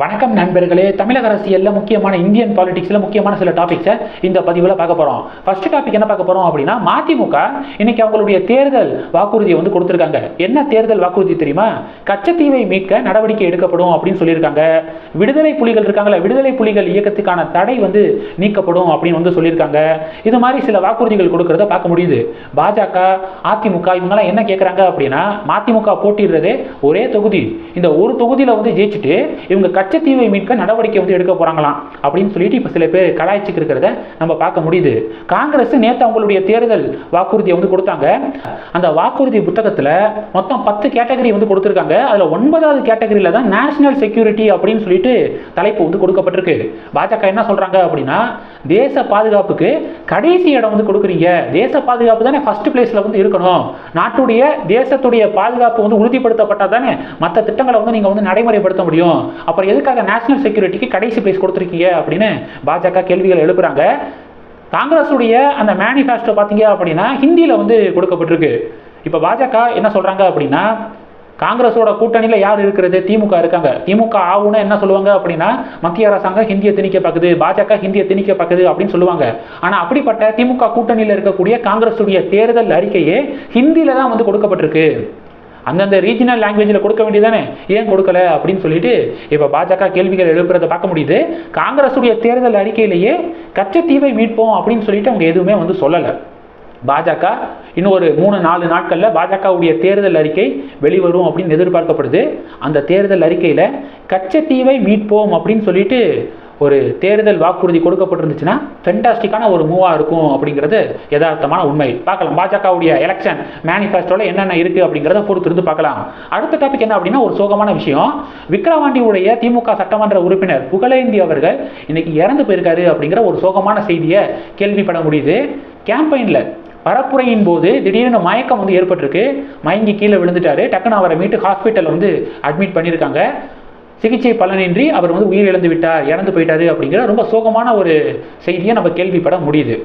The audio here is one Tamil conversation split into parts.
வணக்கம் நண்பர்களே. தமிழக அரசியலில் முக்கியமான இந்தியன் பாலிடிக்ஸில் முக்கியமான சில டாபிக்ஸை இந்த பதிவில் பார்க்க போகிறோம் ஃபர்ஸ்ட் டாபிக் என்ன பார்க்க போகிறோம் அப்படின்னா மதிமுக இன்னைக்கு அவங்களுடைய தேர்தல் வாக்குறுதியை வந்து கொடுத்துருக்காங்க. என்ன தேர்தல் வாக்குறுதி தெரியுமா? கச்சத்தீவை மீட்க நடவடிக்கை எடுக்கப்படும் அப்படின்னு சொல்லியிருக்காங்க. விடுதலை புலிகள் இருக்காங்களா விடுதலை புலிகள் இயக்கத்துக்கான தடை வந்து நீக்கப்படும் அப்படின்னு வந்து சொல்லியிருக்காங்க. இது மாதிரி சில வாக்குறுதிகள் கொடுக்கறத பார்க்க முடியுது. பாஜக அதிமுக இவங்கெல்லாம் என்ன கேட்குறாங்க அப்படின்னா மதிமுக போட்டிடுறதே ஒரே தொகுதி. இந்த ஒரு தொகுதியில் வந்து ஜெயிச்சுட்டு இவங்க கச்சத்தீவை மீட்க நடவடிக்கை வந்து எடுக்க போறாங்களாம் அப்படின்னு சொல்லிட்டு இப்போ சில பேர் கலாய்ச்சிக்கு இருக்கிறத நம்ம பார்க்க முடியுது. காங்கிரஸ் நேற்று அவங்களுடைய தேர்தல் வாக்குறுதியை வந்து கொடுத்தாங்க. அந்த வாக்குறுதி புத்தகத்தில் மொத்தம் பத்து கேட்டகரி வந்து கொடுத்துருக்காங்க. அதில் ஒன்பதாவது கேட்டகரியில் தான் நேஷனல் செக்யூரிட்டி அப்படின்னு சொல்லிட்டு தலைப்பு வந்து கொடுக்கப்பட்டிருக்கு. பாஜக என்ன சொல்றாங்க அப்படின்னா தேச பாதுகாப்புக்கு கடைசி இடம் வந்து கொடுக்குறீங்க. தேச பாதுகாப்பு தானே ஃபர்ஸ்ட் பிளேஸ்ல வந்து இருக்கணும். நாட்டுடைய தேசத்துடைய பாதுகாப்பு வந்து உறுதிப்படுத்தப்பட்டால் தானே மற்ற திட்டங்களை வந்து நீங்கள் வந்து நடைமுறைப்படுத்த முடியும். அப்புறம் எதுக்காக நேஷனல் செக்யூரிட்டிக்கு கடைசி பிளேஸ் கொடுத்துருக்கீங்க அப்படின்னு பாஜக கேள்விகள் எழுப்புறாங்க. காங்கிரஸுடைய அந்த மேனிஃபெஸ்டோ பார்த்தீங்க அப்படின்னா ஹிந்தியில் வந்து கொடுக்கப்பட்டிருக்கு. இப்போ பாஜக என்ன சொல்கிறாங்க அப்படின்னா காங்கிரஸோட கூட்டணியில் யார் இருக்கிறது? திமுக இருக்காங்க. திமுக ஆகும்னு என்ன சொல்லுவாங்க அப்படின்னா மத்திய அரசாங்கம் ஹிந்தியை திணிக்க பார்க்குது பாஜக ஹிந்தியை திணிக்க பார்க்குது அப்படின்னு சொல்லுவாங்க. ஆனால் அப்படிப்பட்ட திமுக கூட்டணியில் இருக்கக்கூடிய காங்கிரஸுடைய தேர்தல் அறிக்கையே ஹிந்தியில் தான் வந்து கொடுக்கப்பட்டிருக்கு. அந்தந்த ரீஜினல் லாங்குவேஜில் கொடுக்க வேண்டியதானே ஏன் கொடுக்கல? அப்படின்னு சொல்லிட்டு இப்போ பாஜக கேள்விகள் எழுப்புறதை பார்க்க முடியுது. காங்கிரஸுடைய தேர்தல் அறிக்கையிலேயே கச்சத்தீவை மீட்போம் அப்படின்னு சொல்லிட்டு அவங்க எதுவுமே வந்து சொல்லலை. பாஜக இன்னும் ஒரு மூணு நாலு நாட்களில் பாஜகவுடைய தேர்தல் அறிக்கை வெளிவரும் அப்படின்னு எதிர்பார்க்கப்படுது. அந்த தேர்தல் அறிக்கையில் கச்சத்தீவை மீட்போம் அப்படின்னு சொல்லிட்டு ஒரு தேர்தல் வாக்குறுதி கொடுக்கப்பட்டிருந்துச்சுன்னா ஃபென்டாஸ்டிக்கான ஒரு மூவாக இருக்கும் அப்படிங்கிறது யதார்த்தமான உண்மை. பார்க்கலாம் பாஜகவுடைய எலெக்ஷன் மேனிஃபெஸ்டோவில் என்னென்ன இருக்குது அப்படிங்கிறத பொறுத்திருந்து பார்க்கலாம். அடுத்த டாபிக் என்ன அப்படின்னா ஒரு சோகமான விஷயம். விக்ரவாண்டியுடைய திமுக சட்டமன்ற உறுப்பினர் புகழேந்தி அவர்கள் இன்னைக்கு இறந்து போயிருக்காரு அப்படிங்கிற ஒரு சோகமான செய்தியை கேள்விப்பட முடியுது. கேம்பெயினில் பரப்புரையின் போது திடீர்னு மயக்கம் வந்து ஏற்பட்டிருக்கு. மயங்கி கீழே விழுந்துட்டாரு. டக்குன்னு அவரை மீட்டு ஹாஸ்பிட்டல் வந்து அட்மிட் பண்ணியிருக்காங்க. சிகிச்சை பலனின்றி அவர் வந்து உயிரிழந்து விட்டார் இறந்து போயிட்டாரு அப்படிங்கிற ரொம்ப சோகமான ஒரு செய்தியை நம்ம கேள்விப்பட முடியுது.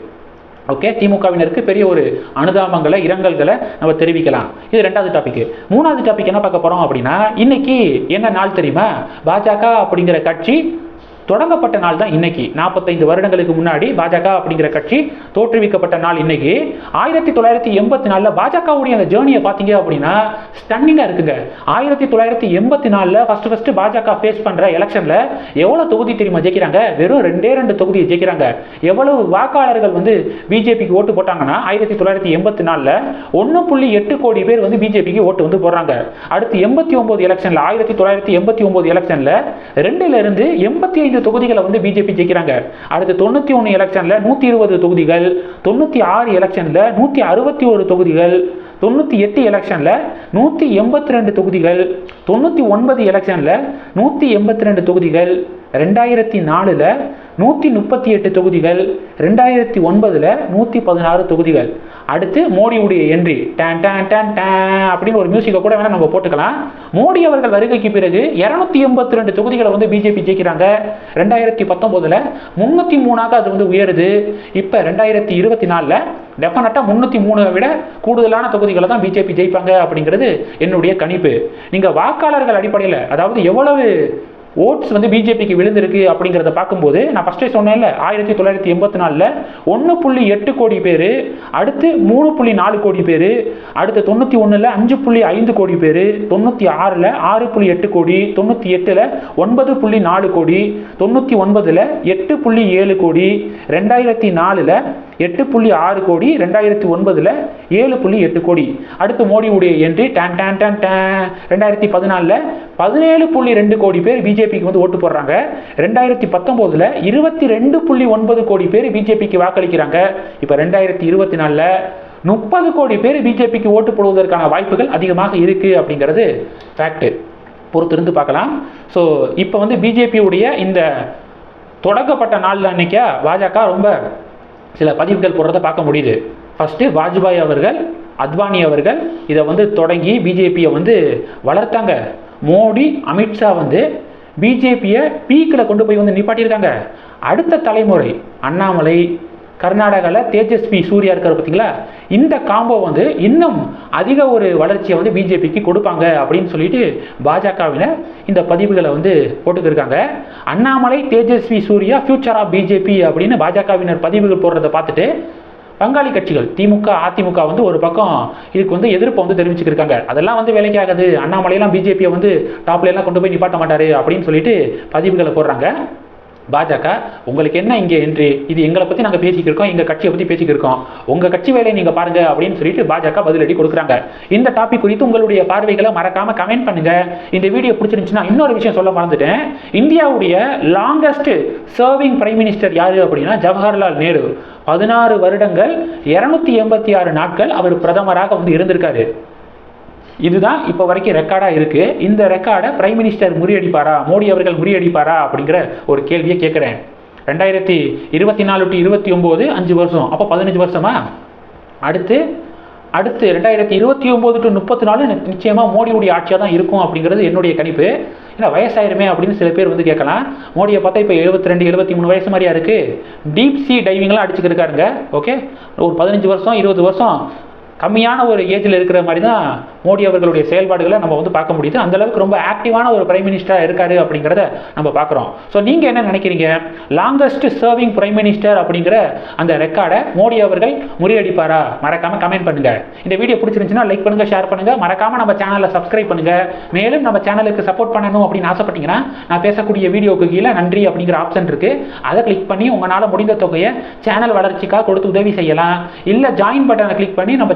ஓகே திமுகவினருக்கு பெரிய ஒரு அனுதாபங்களை இரங்கல்களை நம்ம தெரிவிக்கலாம். இது ரெண்டாவது டாபிக் மூணாவது டாபிக் என்ன பார்க்க போகிறோம் அப்படின்னா இன்னைக்கு என்ன நாள் தெரியுமா? பாஜக அப்படிங்கிற கட்சி தொடங்கப்பட்ட நாள் தான் இன்னைக்கு. நாற்பத்தைந்து வருடங்களுக்கு முன்னாடி பாஜக அப்படிங்கிற கட்சி தோற்றுவிக்கப்பட்ட நாள் இன்னைக்கு. ஆயிரத்தி தொள்ளாயிரத்தி எண்பத்தி நாலில் பாஜகவுடைய அந்த ஜேர்னியை பார்த்தீங்க அப்படின்னா ஸ்டன்னிங்காக இருக்குங்க. ஆயிரத்தி தொள்ளாயிரத்தி எண்பத்தி நாலில் ஃபர்ஸ்ட் ஃபர்ஸ்ட் பாஜக ஃபேஸ் பண்ணுற எலெக்ஷனில் எவ்வளோ தொகுதி தெரியுமா ஜெயிக்கிறாங்க? வெறும் ரெண்டே ரெண்டு தொகுதியை ஜெயிக்கிறாங்க. எவ்வளவு வாக்காளர்கள் வந்து பிஜேபிக்கு ஓட்டு போட்டாங்கன்னா ஆயிரத்தி தொள்ளாயிரத்தி எண்பத்தி நாலில் ஒன்று புள்ளி எட்டு கோடி பேர் வந்து பிஜேபிக்கு ஓட்டு வந்து போடுறாங்க. அடுத்து எண்பத்தி ஒன்பது எலெக்ஷனில் ஆயிரத்தி தொள்ளாயிரத்தி எண்பத்தி ஒன்பது எலெக்ஷனில் ரெண்டுல இருந்து எண்பத்தி ஐந்து தொகுதிகளை வந்து பிஜேபி ஜெயிக்கிறாங்க. அடுத்து தொண்ணூற்றி ஒன்று எலெக்ஷனில் நூற்றி இருபது தொகுதிகள் தொண்ணூற்றி ஆறு எலெக்ஷனில் நூற்றி அறுபத்தி ஒரு தொகுதிகள் தொண்ணூற்றி எட்டு எலெக்ஷனில் நூற்றி எண்பத்தி ரெண்டு தொகுதிகள் தொண்ணூற்றி ஒன்பது எலெக்ஷனில் நூற்றி எண்பத்தி ரெண்டு தொகுதிகள் ரெண்டாயிரத்தி நாலில் நூற்றி முப்பத்தி எட்டு தொகுதிகள் ரெண்டாயிரத்தி ஒன்பதில் நூற்றி பதினாறு தொகுதிகள். அடுத்து மோடியுடைய என்ட்ரி டேன் டேன் டேன் டேன் அப்படின்னு ஒரு மியூசிக்கை கூட வேணால் நம்ம போட்டுக்கலாம். மோடி அவர்கள் வருகைக்கு பிறகு இரநூத்தி எண்பத்தி ரெண்டு தொகுதிகளை வந்து பிஜேபி ஜெயிக்கிறாங்க. ரெண்டாயிரத்தி பத்தொம்போதில் முந்நூற்றி மூணாக அது வந்து உயருது. இப்போ ரெண்டாயிரத்தி இருபத்தி நாலில் டெஃபினட்டாக முந்நூற்றி மூணை விட கூடுதலான தொகுதிகளை தான் பிஜேபி ஜெயிப்பாங்க அப்படிங்கிறது என்னுடைய கணிப்பு. நீங்கள் வாக்காளர்கள் அடிப்படையில் அதாவது எவ்வளவு ஓட்ஸ் வந்து பிஜேபிக்கு விழுந்திருக்கு அப்படிங்கிறத பார்க்கும்போது நான் ஃபஸ்ட்டே சொன்னேன்ல ஆயிரத்தி தொள்ளாயிரத்தி எண்பத்தி நாலில் ஒன்று புள்ளி எட்டு கோடி பேர் அடுத்து மூணு புள்ளி நாலு கோடி பேர் அடுத்து தொண்ணூற்றி ஒன்றில் அஞ்சு புள்ளி ஐந்து கோடி பேர் தொண்ணூற்றி ஆறில் ஆறு புள்ளி எட்டு கோடி தொண்ணூற்றி எட்டில் ஒன்பது புள்ளி நாலு கோடி தொண்ணூற்றி ஒன்பதில் எட்டு புள்ளி ஏழு கோடி ரெண்டாயிரத்தி நாலில் எட்டு புள்ளி ஆறு கோடி ரெண்டாயிரத்தி ஒன்பதில் ஏழு புள்ளி எட்டு கோடி. அடுத்து மோடியுடைய என்ட்ரி டேன் டேன் டேன் டேன் ரெண்டாயிரத்தி பதினாலில் பதினேழு புள்ளி ரெண்டு கோடி பேர் பிஜேபிக்கு வந்து ஓட்டு போடுறாங்க. ரெண்டாயிரத்தி பத்தொம்போதில் இருபத்தி ரெண்டு புள்ளி ஒன்பது கோடி பேர் பிஜேபிக்கு வாக்களிக்கிறாங்க. இப்போ ரெண்டாயிரத்தி இருபத்தி நாலில் முப்பது கோடி பேர் பிஜேபிக்கு ஓட்டு போடுவதற்கான வாய்ப்புகள் அதிகமாக இருக்குது அப்படிங்கிறது ஃபேக்ட்டு பொறுத்திருந்து பார்க்கலாம். ஸோ இப்போ வந்து பிஜேபியுடைய இந்த தொடங்கப்பட்ட நாளில் அன்னைக்கா பாஜக ரொம்ப சில பதிவுகள் போடுறத பார்க்க முடியுது. ஃபஸ்ட்டு வாஜ்பாய் அவர்கள் அத்வானி அவர்கள் இதை வந்து தொடங்கி பிஜேபியை வந்து வளர்த்தாங்க. மோடி அமித்ஷா வந்து பிஜேபியை பீக்கில் கொண்டு போய் வந்து நிப்பாட்டியிருக்காங்க. அடுத்த தலைமுறை அண்ணாமலை கர்நாடகாவில் தேஜஸ்வி சூர்யா இருக்கார் பார்த்தீங்களா இந்த காம்போ வந்து இன்னும் அதிக ஒரு வளர்ச்சியை வந்து பிஜேபிக்கு கொடுப்பாங்க அப்படின்னு சொல்லிட்டு பாஜகவினர் இந்த பதிவுகளை வந்து போட்டுக்கிருக்காங்க. Annamalai Tejasvi Surya future of BJP அப்படின்னு பாஜகவினர் பதிவுகள் போடுறதை பார்த்துட்டு பங்காளி கட்சிகள் திமுக அதிமுக வந்து ஒரு பக்கம் இதுக்கு வந்து எதிர்ப்பு வந்து தெரிவிச்சுக்கிருக்காங்க அதெல்லாம் வந்து வேலைக்கு ஆகாது. அண்ணாமலையெல்லாம் பிஜேபியை வந்து டாப்ல எல்லாம் கொண்டு போய் நிப்பாட்ட மாட்டாரு அப்படின்னு சொல்லிட்டு பதிவுகளை போடுறாங்க. பாஜக உங்களுக்கு என்ன இங்கே என்று இது எங்களை பற்றி நாங்கள் பேசிக்கிருக்கோம் எங்கள் கட்சியை பற்றி பேசிக்கிருக்கோம் உங்கள் கட்சி வேலையை நீங்கள் பாருங்க அப்படின்னு சொல்லிட்டு பாஜக பதிலடி கொடுக்குறாங்க. இந்த டாபிக் குறித்து உங்களுடைய பார்வைகளை மறக்காமல் கமெண்ட் பண்ணுங்க. இந்த வீடியோ பிடிச்சிருந்துச்சுன்னா இன்னொரு விஷயம் சொல்ல மறந்துட்டேன். இந்தியாவுடைய லாங்கஸ்ட் சர்விங் பிரைம் மினிஸ்டர் யார் அப்படின்னா ஜவஹர்லால் நேரு. பதினாறு வருடங்கள் இருநூத்தி எண்பத்தி ஆறு நாட்கள் அவர் பிரதமராக வந்து இருந்திருக்காரு. இதுதான் இப்போ வரைக்கும் ரெக்கார்டாக இருக்குது இந்த ரெக்கார்டை பிரைம் மினிஸ்டர் முறியடிப்பாரா? மோடி அவர்கள் முறியடிப்பாரா? அப்படிங்கிற ஒரு கேள்வியை கேட்குறேன். ரெண்டாயிரத்தி இருபத்தி நாலு டு இருபத்தி ஒம்பது அஞ்சு வருஷம். அப்போ பதினஞ்சு வருஷமா? அடுத்து அடுத்து ரெண்டாயிரத்தி இருபத்தி ஒம்பது டு முப்பத்தி நாலு நிச்சயமாக மோடியுடைய ஆட்சியாக தான் இருக்கும் அப்படிங்கிறது என்னுடைய கணிப்பு. ஏன்னா வயசாயிருமே அப்படின்னு சில பேர் வந்து கேட்கலாம். மோடியை பார்த்தா இப்போ எழுபத்தி ரெண்டு எழுபத்தி மூணு வயசு மாதிரியா இருக்குது டீப் சி டைவிங்லாம் அடிச்சுக்கிருக்காருங்க ஓகே ஒரு பதினஞ்சு வருஷம் இருபது வருஷம். கம்மியான ஒரு ஏஜில் இருக்கிற மாதிரி தான் மோடி அவர்களுடைய செயல்பாடுகளை நம்ம வந்து பார்க்க முடியுது. அந்தளவுக்கு ரொம்ப ஆக்டிவான ஒரு பிரைம் மினிஸ்டராக இருக்காரு அப்படிங்கிறத நம்ம பார்க்குறோம். ஸோ நீங்கள் என்ன நினைக்கிறீங்க? லாங்கஸ்ட் சர்விங் பிரைம் மினிஸ்டர் அப்படிங்கிற அந்த ரெக்கார்டை மோடி அவர்கள் முறியடிப்பாரா? மறக்காமல் கமெண்ட் பண்ணுங்க. இந்த வீடியோ பிடிச்சிருந்துச்சுன்னா லைக் பண்ணுங்கள் ஷேர் பண்ணுங்கள் மறக்காமல் நம்ம சேனலை சப்ஸ்கிரைப் பண்ணுங்க. மேலும் நம்ம சேனலுக்கு சப்போர்ட் பண்ணணும் அப்படின்னு ஆசைப்பட்டீங்கன்னா நான் பேசக்கூடிய வீடியோக்கு கீழே நன்றி அப்படிங்கிற ஆப்ஷன் இருக்குது அதை கிளிக் பண்ணி உங்களால் முடிந்த தொகையை சேனல் வளர்ச்சிக்காக கொடுத்து உதவி செய்யலாம். இல்லை ஜாயின் பட்டனை கிளிக் பண்ணி நம்ம